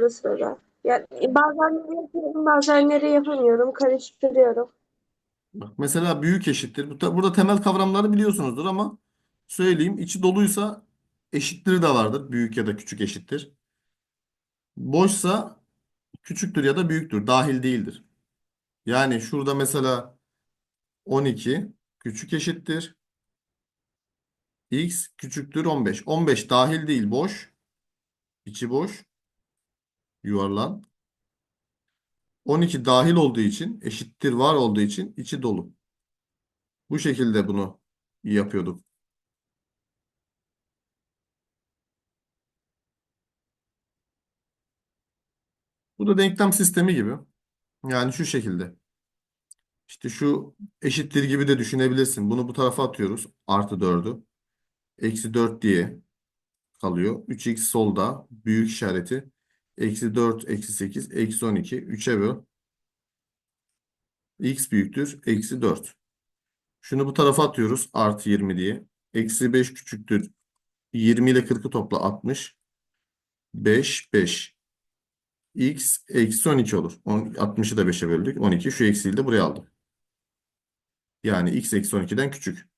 ara sıra. Yani bazenleri yapıyorum, bazenleri yapamıyorum. Karıştırıyorum. Bak mesela büyük eşittir. Burada temel kavramları biliyorsunuzdur ama söyleyeyim. içi doluysa eşittir de vardır. Büyük ya da küçük eşittir. Boşsa küçüktür ya da büyüktür. Dahil değildir. Yani şurada mesela 12 küçük eşittir. X küçüktür 15. 15 dahil değil boş. İçi boş. Yuvarlan. 12 dahil olduğu için eşittir var olduğu için içi dolu. Bu şekilde bunu yapıyorduk. Bu da denklem sistemi gibi. Yani şu şekilde. İşte şu eşittir gibi de düşünebilirsin. Bunu bu tarafa atıyoruz. Artı 4'ü. Eksi 4 diye kalıyor. 3x solda. Büyük işareti. Eksi 4, eksi 8, eksi 12. 3'e böl. x büyüktür. Eksi 4. Şunu bu tarafa atıyoruz. Artı 20 diye. Eksi 5 küçüktür. 20 ile 40'ı topla 60. 5, 5. X eksi 12 olur. On- 60'ı da 5'e böldük. 12. Şu eksiği de buraya aldım. Yani x eksi 12'den küçük.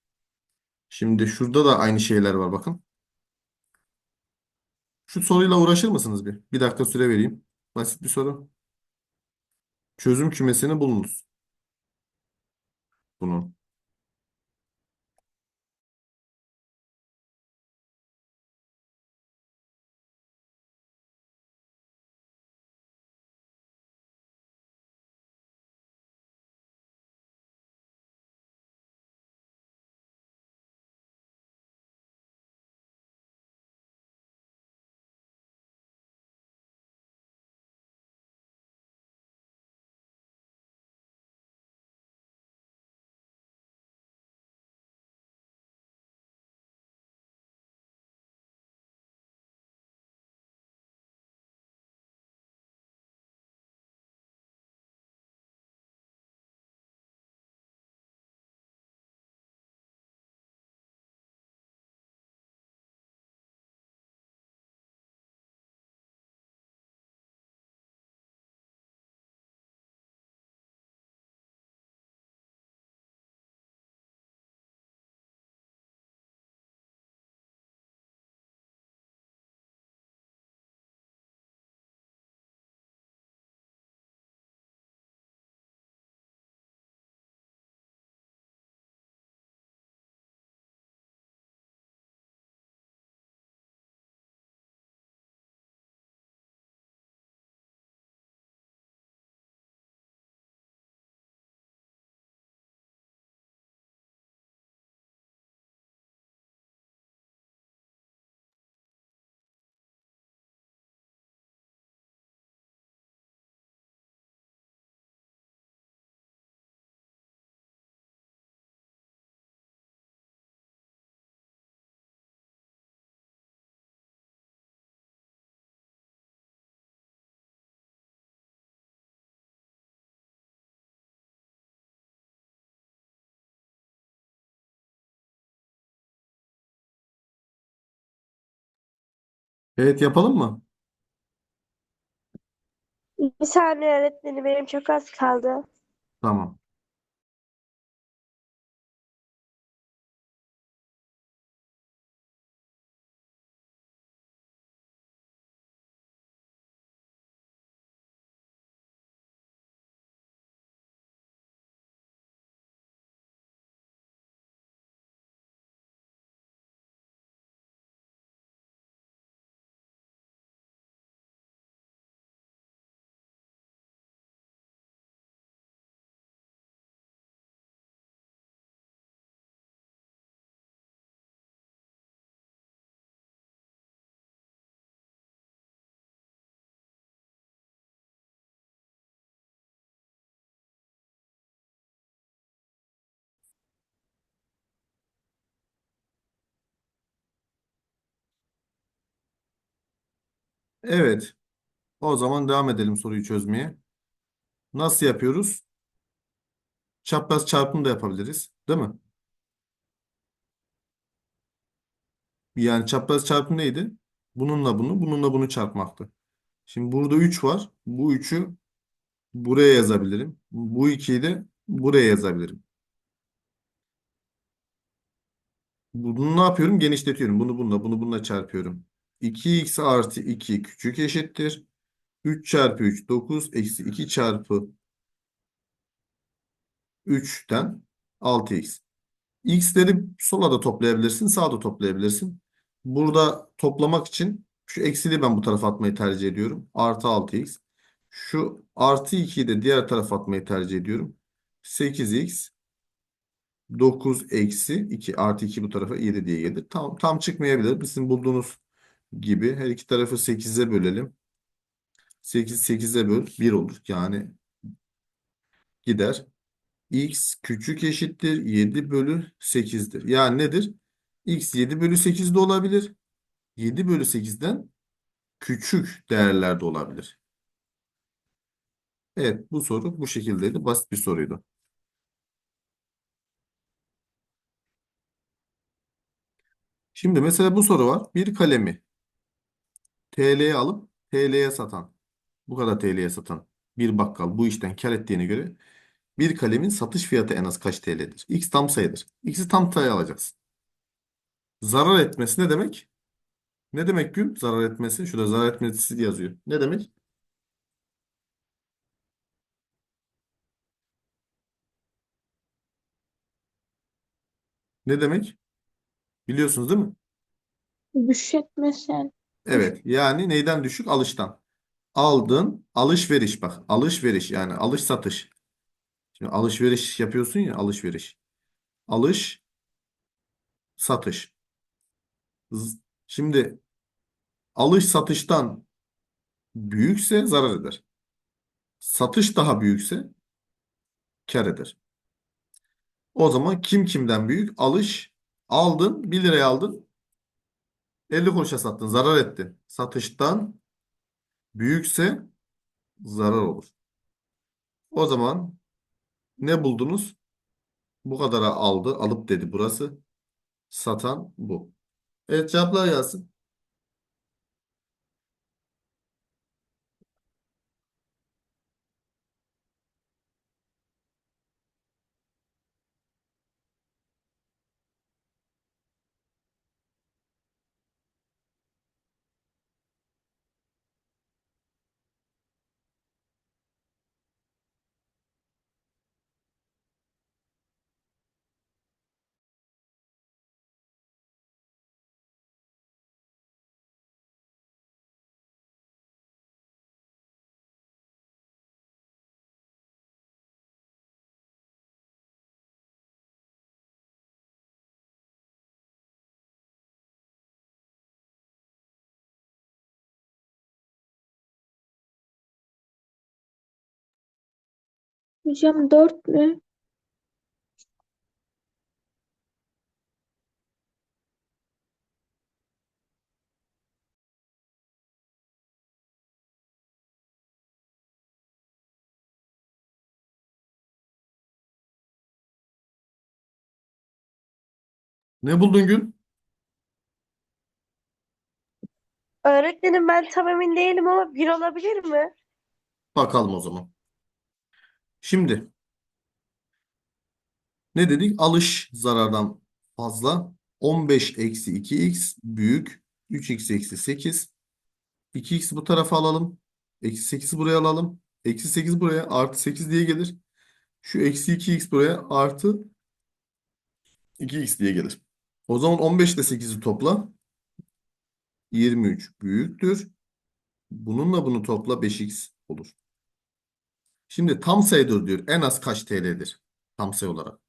Şimdi şurada da aynı şeyler var bakın. Şu soruyla uğraşır mısınız bir? Bir dakika süre vereyim. Basit bir soru. Çözüm kümesini bulunuz. Bunun. Evet yapalım mı? Bir saniye öğretmenim benim çok az kaldı. Tamam. Evet. O zaman devam edelim soruyu çözmeye. Nasıl yapıyoruz? Çapraz çarpım da yapabiliriz. Değil mi? Yani çapraz çarpım neydi? Bununla bunu, bununla bunu çarpmaktı. Şimdi burada 3 var. Bu 3'ü buraya yazabilirim. Bu 2'yi de buraya yazabilirim. Bunu ne yapıyorum? Genişletiyorum. Bunu bununla, bunu bununla çarpıyorum. 2x artı 2 küçük eşittir. 3 çarpı 3 9 eksi 2 çarpı 3'ten 6x. x'leri sola da toplayabilirsin, sağa da toplayabilirsin. Burada toplamak için şu eksili ben bu tarafa atmayı tercih ediyorum. Artı 6x. Şu artı 2'yi de diğer tarafa atmayı tercih ediyorum. 8x 9 eksi 2 artı 2 bu tarafa 7 diye gelir. Tam, tam çıkmayabilir. Bizim bulduğunuz gibi her iki tarafı 8'e bölelim. 8 8'e böl 1 olur. Yani gider. x küçük eşittir 7 bölü 8'dir. Yani nedir? x 7 bölü 8 de olabilir. 7 bölü 8'den küçük değerlerde olabilir. Evet bu soru bu şekildeydi. Basit bir soruydu. Şimdi mesela bu soru var. Bir kalemi TL'ye alıp TL'ye satan. Bu kadar TL'ye satan bir bakkal bu işten kar ettiğine göre bir kalemin satış fiyatı en az kaç TL'dir? X tam sayıdır. X'i tam sayı alacaksın. Zarar etmesi ne demek? Ne demek Gül? Zarar etmesi. Şurada zarar etmesi yazıyor. Ne demek? Ne demek? Biliyorsunuz değil mi? Düşetmesen. Evet. Yani neyden düşük? Alıştan. Aldın, alışveriş bak. Alışveriş yani alış satış. Şimdi alışveriş yapıyorsun ya alışveriş. Alış, satış. Şimdi alış satıştan büyükse zarar eder. Satış daha büyükse kar eder. O zaman kim kimden büyük? Alış aldın 1 liraya aldın 50 kuruşa sattın zarar ettin. Satıştan büyükse zarar olur. O zaman ne buldunuz? Bu kadara aldı alıp dedi burası. Satan bu. Evet cevaplar gelsin. Hocam 4 mü? Ne buldun Gül? Öğretmenim ben tam emin değilim ama 1 olabilir mi? Bakalım o zaman. Şimdi ne dedik? Alış zarardan fazla. 15 eksi 2x büyük. 3x eksi 8. 2x bu tarafa alalım. Eksi 8'i buraya alalım. Eksi 8 buraya artı 8 diye gelir. Şu eksi 2x buraya artı 2x diye gelir. O zaman 15 ile 8'i topla. 23 büyüktür. Bununla bunu topla 5x olur. Şimdi tam sayıdır diyor. En az kaç TL'dir? Tam sayı olarak.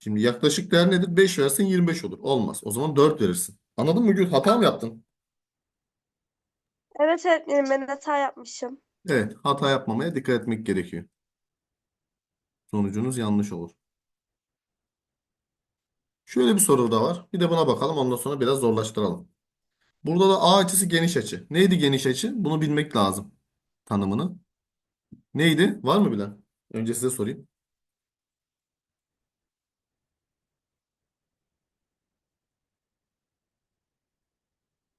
Şimdi yaklaşık değer nedir? 5 versin 25 olur. Olmaz. O zaman 4 verirsin. Anladın mı Gül? Hata mı yaptın? Evet öğretmenim ben hata yapmışım. Evet. Hata yapmamaya dikkat etmek gerekiyor. Sonucunuz yanlış olur. Şöyle bir soru da var. Bir de buna bakalım. Ondan sonra biraz zorlaştıralım. Burada da A açısı geniş açı. Neydi geniş açı? Bunu bilmek lazım. Tanımını. Neydi? Var mı bilen? Önce size sorayım.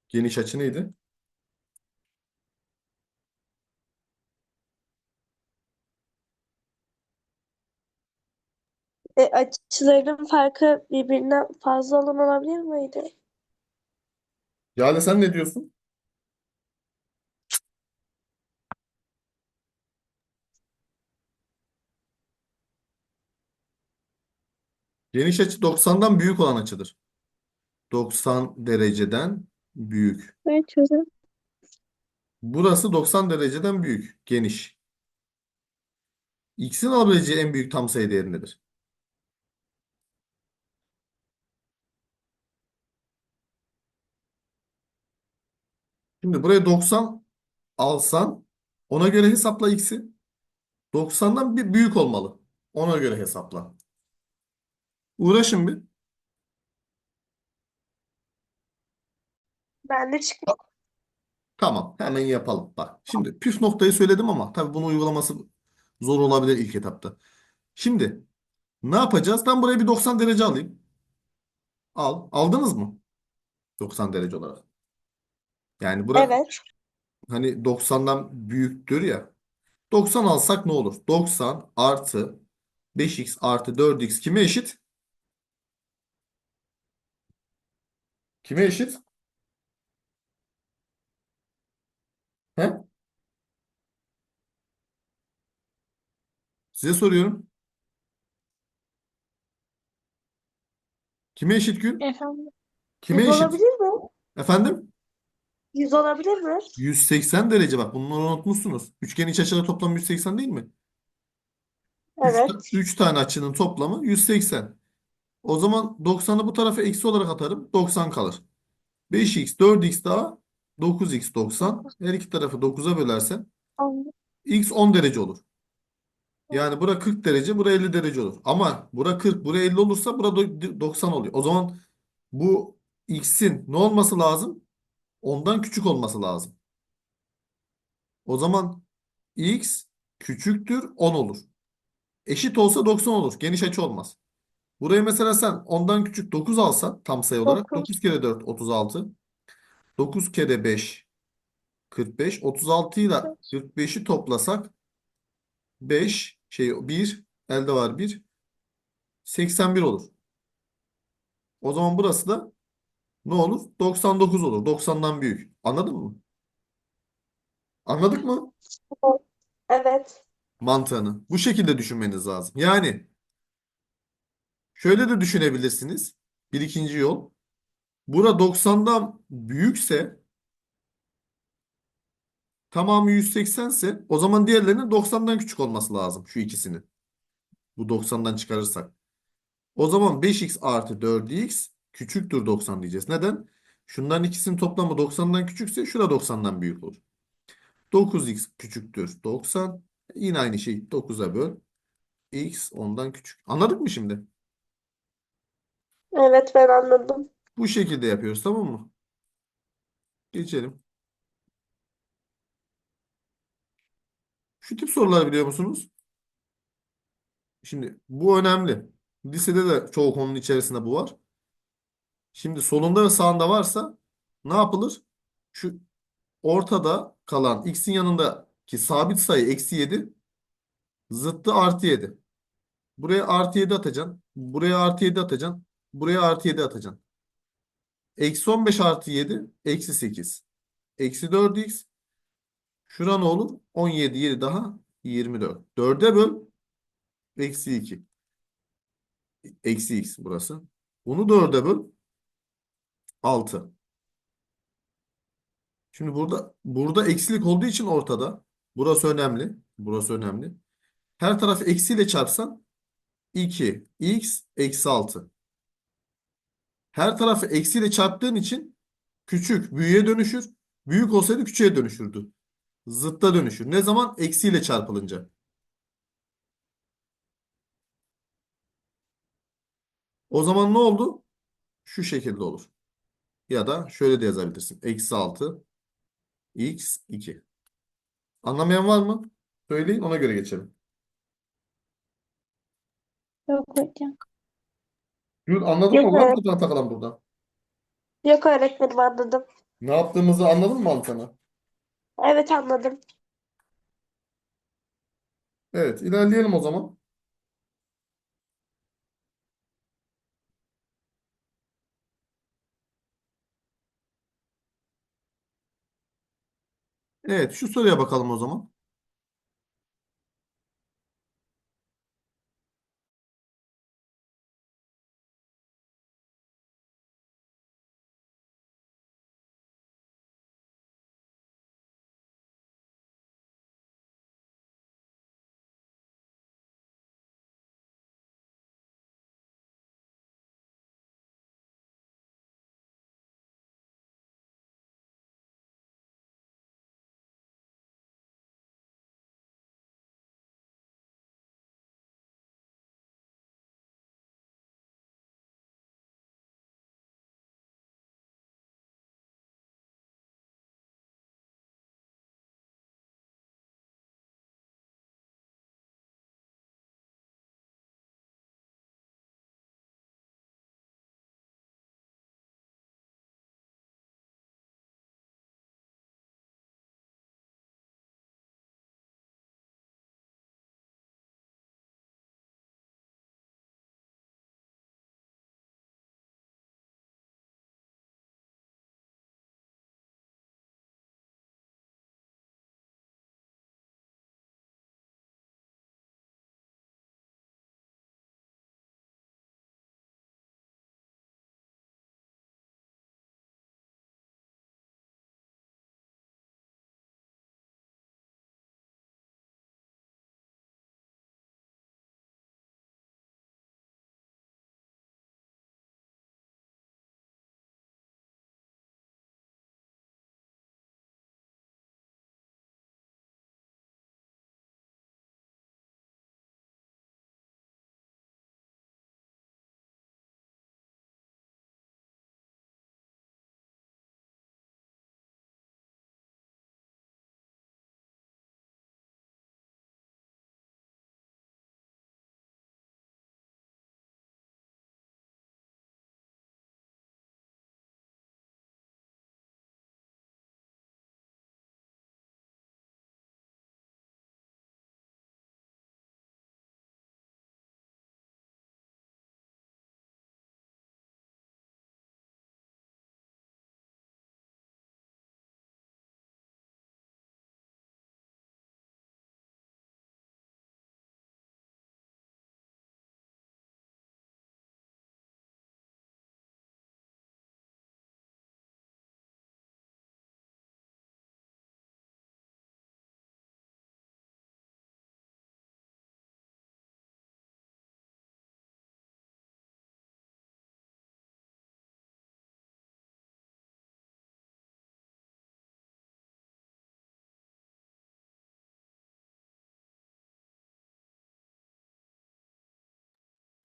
Geniş açı neydi? E, açıların farkı birbirinden fazla olan olabilir miydi? Yale sen ne diyorsun? Geniş açı 90'dan büyük olan açıdır. 90 dereceden büyük. Ben çözüm. Burası 90 dereceden büyük. Geniş. X'in alabileceği en büyük tam sayı değeri nedir? Şimdi buraya 90 alsan ona göre hesapla X'i. 90'dan bir büyük olmalı. Ona göre hesapla. Uğraşın bir. Ben de çıktı. Tamam, hemen yapalım. Bak, şimdi püf noktayı söyledim ama tabii bunun uygulaması zor olabilir ilk etapta. Şimdi ne yapacağız? Ben buraya bir 90 derece alayım. Al. Aldınız mı? 90 derece olarak. Yani bura Evet. hani 90'dan büyüktür ya. 90 alsak ne olur? 90 artı 5x artı 4x kime eşit? Kime eşit? He? Size soruyorum. Kime eşit Gül? Efendim. Kime 100 eşit? olabilir mi? Efendim? 100 olabilir mi? 180 derece bak bunları unutmuşsunuz. Üçgenin iç açıları toplamı 180 değil mi? Evet. 3 tane açının toplamı 180. O zaman 90'ı bu tarafa eksi olarak atarım. 90 kalır. 5x 4x daha 9x 90. Her iki tarafı 9'a bölersen x 10 derece olur. Yani bura 40 derece, bura 50 derece olur. Ama bura 40, bura 50 olursa bura do- 90 oluyor. O zaman bu x'in ne olması lazım? Ondan küçük olması lazım. O zaman x küçüktür 10 olur. Eşit olsa 90 olur. Geniş açı olmaz. Buraya mesela sen ondan küçük 9 alsan tam sayı olarak 9. 9 kere 4 36. 9 kere 5 45. 36 ile 45'i toplasak 5 şey 1 elde var 1 81 olur. O zaman burası da ne olur? 99 olur. 90'dan büyük. Anladın mı? Anladık mı? Evet. mantığını. Bu şekilde düşünmeniz lazım. Yani şöyle de düşünebilirsiniz. Bir ikinci yol. Bura 90'dan büyükse tamamı 180 ise o zaman diğerlerinin 90'dan küçük olması lazım. Şu ikisinin. Bu 90'dan çıkarırsak. O zaman 5x artı 4x küçüktür 90 diyeceğiz. Neden? Şunların ikisinin toplamı 90'dan küçükse şura 90'dan büyük olur. 9x küçüktür 90. Yine aynı şey 9'a böl. X ondan küçük. Anladık mı şimdi? Evet ben anladım. Bu şekilde yapıyoruz tamam mı? Geçelim. Şu tip sorular biliyor musunuz? Şimdi bu önemli. Lisede de çoğu konunun içerisinde bu var. Şimdi solunda ve sağında varsa ne yapılır? Şu ortada kalan x'in yanındaki sabit sayı eksi 7 zıttı artı 7. Buraya artı 7 atacaksın. Buraya artı 7 atacaksın. Buraya artı 7 atacaksın. Eksi 15 artı 7 eksi 8. Eksi 4x. Şura ne olur? 17 7 daha 24. 4'e böl. Eksi 2. Eksi x burası. Bunu 4'e böl. 6. Şimdi burada burada eksilik olduğu için ortada. Burası önemli. Burası önemli. Her tarafı eksiyle çarpsan 2 x eksi 6. Her tarafı eksiyle çarptığın için küçük büyüğe dönüşür. Büyük olsaydı küçüğe dönüşürdü. Zıtta dönüşür. Ne zaman? Eksiyle çarpılınca. O zaman ne oldu? Şu şekilde olur. Ya da şöyle de yazabilirsin. Eksi 6 x 2. Anlamayan var mı? Söyleyin ona göre geçelim. Yok hocam. Yürü, anladın mı? Yok, Var mı evet. takılan burada? Yok öğretmenim anladım. Ne yaptığımızı anladın mı Altan'a? Evet anladım. Evet, ilerleyelim o zaman. Evet, şu soruya bakalım o zaman.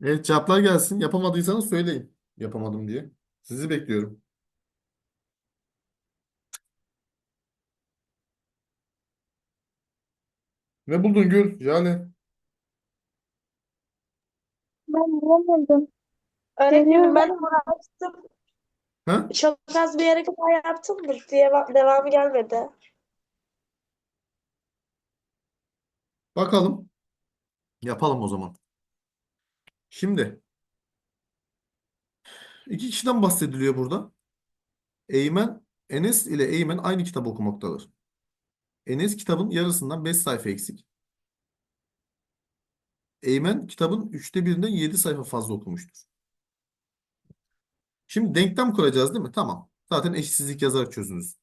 Evet cevaplar gelsin. Yapamadıysanız söyleyin. Yapamadım diye. Sizi bekliyorum. Ne buldun Gül? Yani. Ben bulamadım. Öğretmenim Deniyorum. ben uğraştım. Ha? Çok az bir yere kadar yaptım da diye devamı gelmedi. Bakalım. Yapalım o zaman. Şimdi iki kişiden bahsediliyor burada. Eymen, Enes ile Eymen aynı kitap okumaktadır. Enes kitabın yarısından 5 sayfa eksik. Eymen kitabın üçte birinden 7 sayfa fazla okumuştur. Şimdi denklem kuracağız değil mi? Tamam. Zaten eşitsizlik yazarak çözünüz.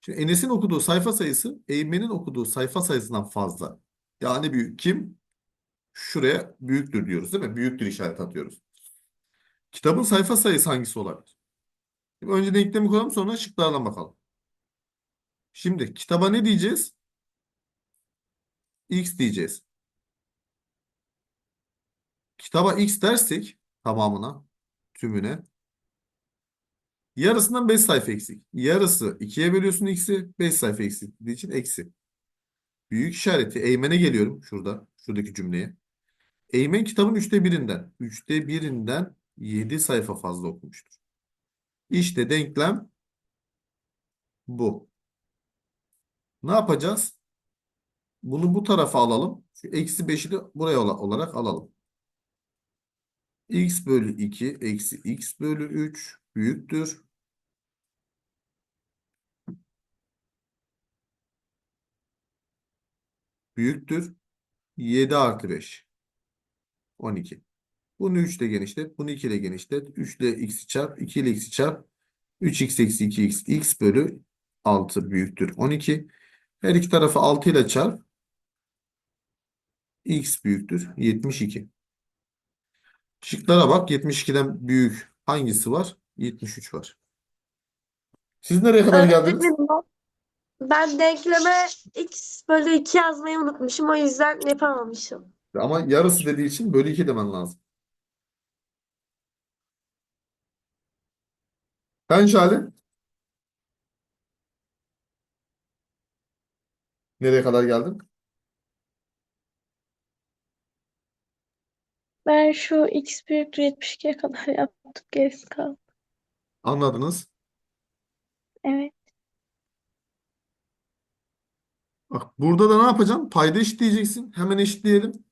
Şimdi Enes'in okuduğu sayfa sayısı Eymen'in okuduğu sayfa sayısından fazla. Yani büyük. Kim? Şuraya büyüktür diyoruz değil mi? Büyüktür işareti atıyoruz. Kitabın sayfa sayısı hangisi olabilir? Şimdi önce denklemi kuralım sonra şıklardan bakalım. Şimdi kitaba ne diyeceğiz? X diyeceğiz. Kitaba X dersek tamamına, tümüne yarısından 5 sayfa eksik. Yarısı 2'ye bölüyorsun X'i 5 sayfa eksikliği için eksi. Büyük işareti Eymen'e geliyorum şurada. Şuradaki cümleye. Eymen kitabın üçte birinden. Üçte birinden 7 sayfa fazla okumuştur. İşte denklem bu. Ne yapacağız? Bunu bu tarafa alalım. Şu eksi 5'i de buraya ola- olarak alalım. x bölü 2 eksi x bölü 3 büyüktür. büyüktür. 7 artı 5. 12. Bunu 3 ile genişlet. Bunu 2 ile genişlet. 3 ile x'i çarp. 2 ile x'i çarp. 3x eksi 2x. x bölü 6 büyüktür. 12. Her iki tarafı 6 ile çarp. x büyüktür. 72. Şıklara bak. 72'den büyük hangisi var? 73 var. Siz nereye kadar geldiniz? Ben denkleme x bölü 2 yazmayı unutmuşum. O yüzden yapamamışım. Ama yarısı dediği için bölü 2 demen lazım. Sen Şale? Nereye kadar geldin? Ben şu x büyüktür 72'ye kadar yaptım. Gerisi kaldı. Anladınız. Evet. Bak burada da ne yapacaksın? Payda eşitleyeceksin. Hemen eşitleyelim.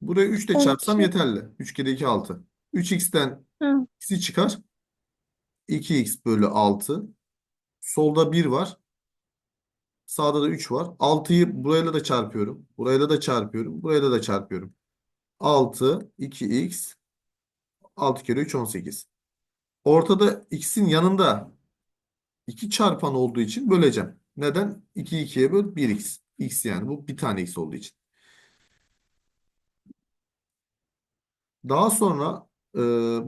Buraya 3 ile çarpsam 12. yeterli. 3 kere 2 6. 3x'ten Hı. x'i çıkar. 2x bölü 6. Solda 1 var. Sağda da 3 var. 6'yı burayla da çarpıyorum. Burayla da çarpıyorum. Burayla da çarpıyorum. 6, 2x, 6 kere 3, 18. Ortada x'in yanında 2 çarpan olduğu için böleceğim. Neden? 2 2'ye böl 1x. x yani bu bir tane x olduğu için. Daha sonra e,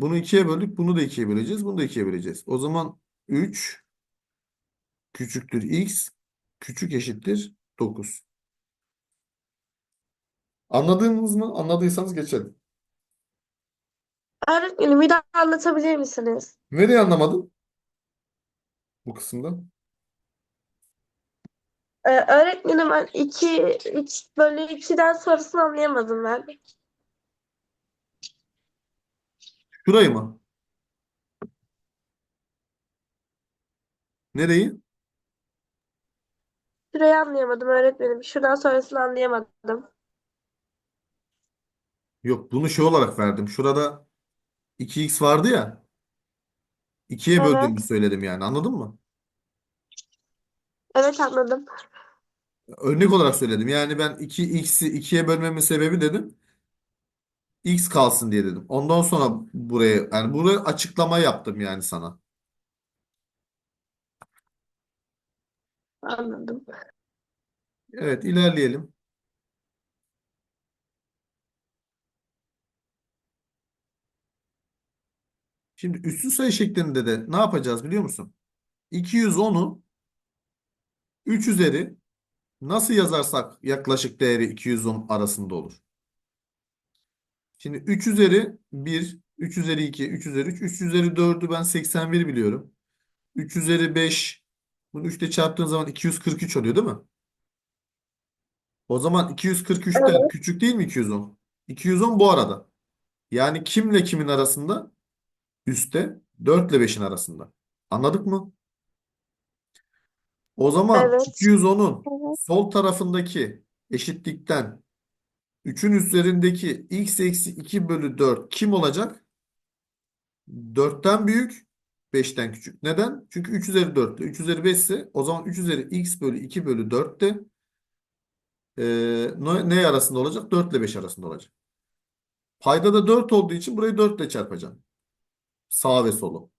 bunu 2'ye böldük. Bunu da 2'ye böleceğiz. Bunu da 2'ye böleceğiz. O zaman 3 küçüktür x küçük eşittir 9. Anladınız mı? Anladıysanız geçelim. Öğretmenim bir daha anlatabilir misiniz? Nereye anlamadın? Bu kısımda. Ee, öğretmenim ben 2 x bölü 2'den sonrasını anlayamadım ben. Şurayı mı? Nereyi? Şurayı anlayamadım öğretmenim. Şuradan sonrasını anlayamadım. Yok bunu şey olarak verdim. Şurada 2x vardı ya. 2'ye Evet. böldüğümü söyledim yani. Anladın mı? Evet anladım. Örnek olarak söyledim. Yani ben 2x'i 2'ye bölmemin sebebi dedim. X kalsın diye dedim. Ondan sonra buraya yani buraya açıklama yaptım yani sana. Anladım. Evet ilerleyelim. Şimdi üstü sayı şeklinde de ne yapacağız biliyor musun? 210'u 3 üzeri nasıl yazarsak yaklaşık değeri 210 arasında olur. Şimdi 3 üzeri 1, 3 üzeri 2, 3 üzeri 3, 3 üzeri 4'ü ben 81 biliyorum. 3 üzeri 5, bunu 3 ile çarptığın zaman 243 oluyor değil mi? O zaman 243'ten küçük değil mi 210? 210 bu arada. Yani kimle kimin arasında? Üste 4 ile 5'in arasında. Anladık mı? O zaman Evet. 210'un Evet. sol tarafındaki eşitlikten 3'ün üzerindeki x eksi 2 bölü 4 kim olacak? 4'ten büyük, 5'ten küçük. Neden? Çünkü 3 üzeri 4 ile 3 üzeri 5 ise o zaman 3 üzeri x bölü 2 bölü 4 de ne, ne arasında olacak? 4 ile 5 arasında olacak. Payda da 4 olduğu için burayı 4 ile çarpacağım. Sağ ve solu.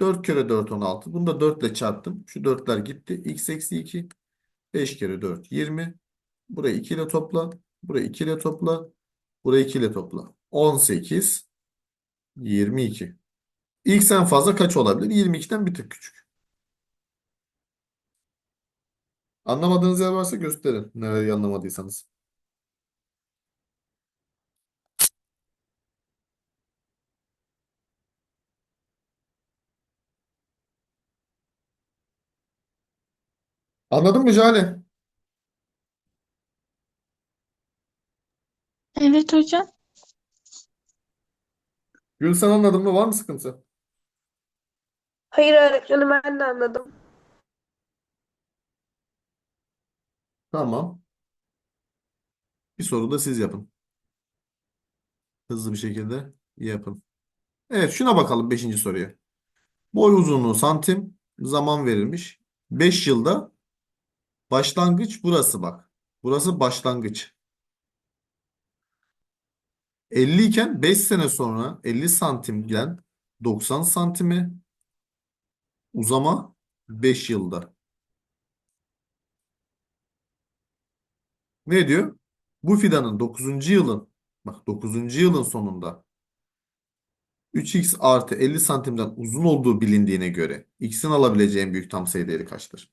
4 kere 4 16. Bunu da 4 ile çarptım. Şu 4'ler gitti. x eksi 2. 5 kere 4 20. Burayı 2 ile topla. Burayı 2 ile topla. Burayı 2 ile topla. 18. 22. X en fazla kaç olabilir? 22'den bir tık küçük. Anlamadığınız yer varsa gösterin. Nereyi anlamadıysanız. Anladın mı Jale? Evet hocam. Gül sen anladın mı? Var mı sıkıntı? Hayır öğretmenim ben de anladım. Tamam. Bir soru da siz yapın. Hızlı bir şekilde yapın. Evet şuna bakalım 5. soruya. Boy uzunluğu santim. Zaman verilmiş. 5 yılda Başlangıç burası bak. Burası başlangıç. 50 iken 5 sene sonra 50 santimden 90 santime uzama 5 yılda. Ne diyor? Bu fidanın 9. yılın bak 9. yılın sonunda 3x artı 50 santimden uzun olduğu bilindiğine göre x'in alabileceği en büyük tam sayı değeri kaçtır?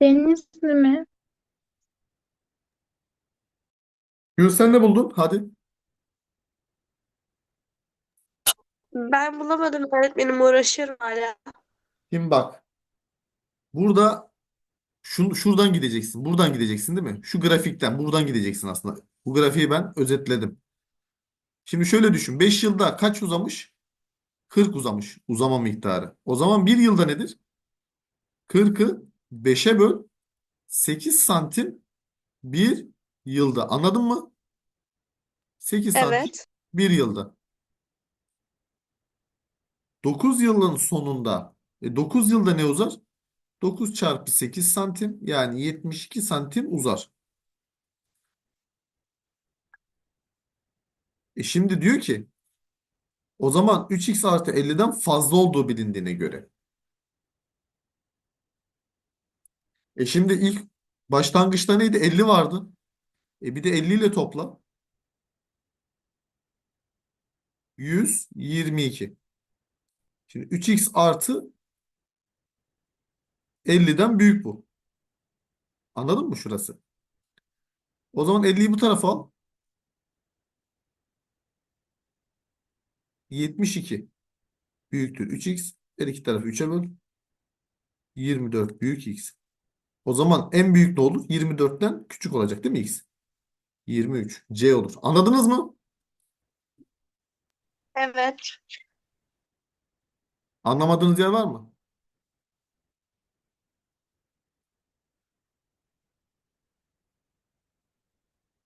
Denizli mi? Sen ne buldun? Hadi. Ben bulamadım öğretmenim uğraşıyorum hala. Şimdi bak. Burada şu, şuradan gideceksin. Buradan gideceksin değil mi? Şu grafikten buradan gideceksin aslında. Bu grafiği ben özetledim. Şimdi şöyle düşün. 5 yılda kaç uzamış? 40 uzamış. Uzama miktarı. O zaman bir yılda nedir? 40'ı 5'e böl. 8 santim bir yılda. Anladın mı? 8 santim Evet. bir yılda. 9 yılın sonunda e 9 yılda ne uzar? 9 çarpı 8 santim yani 72 santim uzar. E şimdi diyor ki o zaman 3x artı 50'den fazla olduğu bilindiğine göre. E şimdi ilk başlangıçta neydi? 50 vardı. E bir de 50 ile topla. 122. Şimdi 3x artı 50'den büyük bu. Anladın mı şurası? O zaman 50'yi bu tarafa al. 72 büyüktür 3x. Her iki tarafı 3'e böl. 24 büyük x. O zaman en büyük ne olur? 24'ten küçük olacak değil mi x? 23. C olur. Anladınız mı? Evet. Anlamadığınız yer var mı?